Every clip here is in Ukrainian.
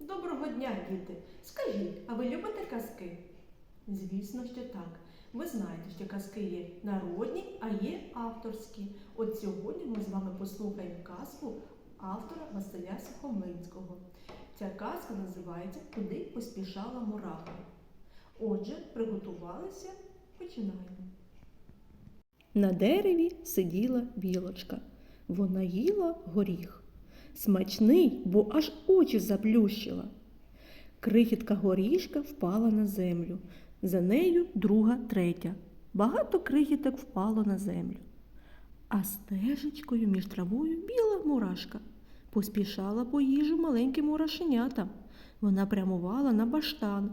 Доброго дня, діти! Скажіть, а ви любите казки? Звісно, що так. Ви знаєте, що казки є народні, а є авторські. От сьогодні ми з вами послухаємо казку автора Василя Сухомлинського. Ця казка називається Куди поспішала мураха. Отже, приготувалися, починаємо. На дереві сиділа білочка. Вона їла горіх. Смачний, бо аж очі заплющила. Крихітка горішка впала на землю. За нею друга, третя. Багато крихіток впало на землю. А стежечкою між травою біла мурашка. Поспішала по їжу маленьким мурашенятам. Вона прямувала на баштан.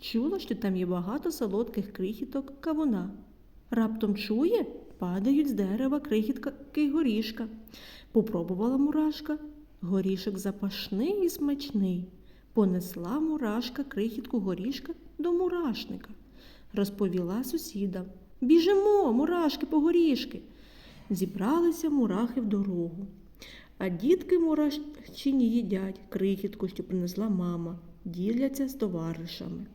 Чула, що там є багато солодких крихіток кавуна. Раптом чує, падають з дерева крихітки горішка. Попробувала мурашка. Горішок запашний і смачний. Понесла мурашка крихітку горішка до мурашника. Розповіла сусідам. Біжимо, мурашки по горішки. Зібралися мурахи в дорогу. А дітки мурашчині їдять крихітку, що принесла мама, діляться з товаришами.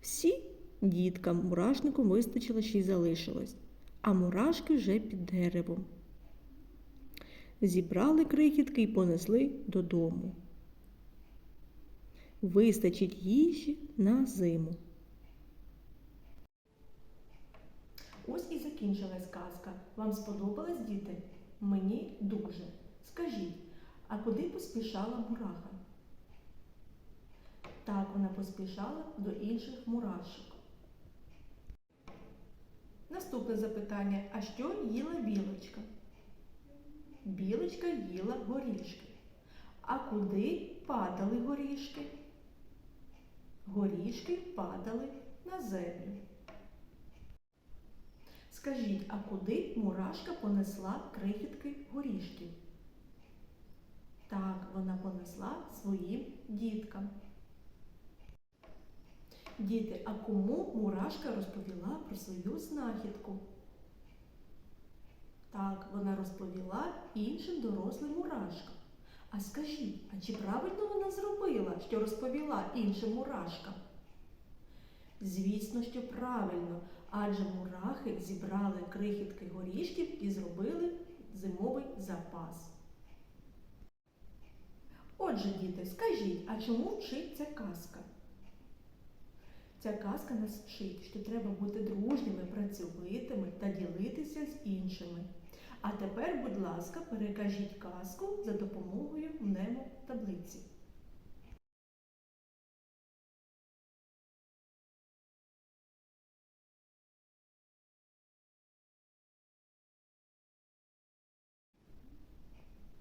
Всі діткам мурашнику вистачило, що й залишилось, а мурашки вже під деревом. Зібрали крихітки і понесли додому. Вистачить їжі на зиму. Ось і закінчилась казка. Вам сподобалась, діти? Мені дуже. Скажіть, а куди поспішала мураха? Так, вона поспішала до інших мурашок. Наступне запитання: а що їла білочка? Білочка їла горішки. А куди падали горішки? Горішки падали на землю. Скажіть, а куди мурашка понесла крихітки горішків? Так, вона понесла своїм діткам. Діти, а кому мурашка розповіла про свою знахідку? Так, вона розповіла іншим дорослим мурашкам. А скажіть, а чи правильно вона зробила, що розповіла іншим мурашкам? Звісно, що правильно, адже мурахи зібрали крихітки горішків і зробили зимовий запас. Отже, діти, скажіть, а чому вчить ця казка? Ця казка нас вчить, що треба бути дружніми, працьовитими та ділитися з іншими. А тепер, будь ласка, перекажіть казку за допомогою мнемотаблиці.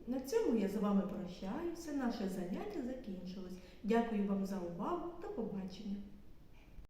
На цьому я з вами прощаюся. Наше заняття закінчилось. Дякую вам за увагу. До побачення.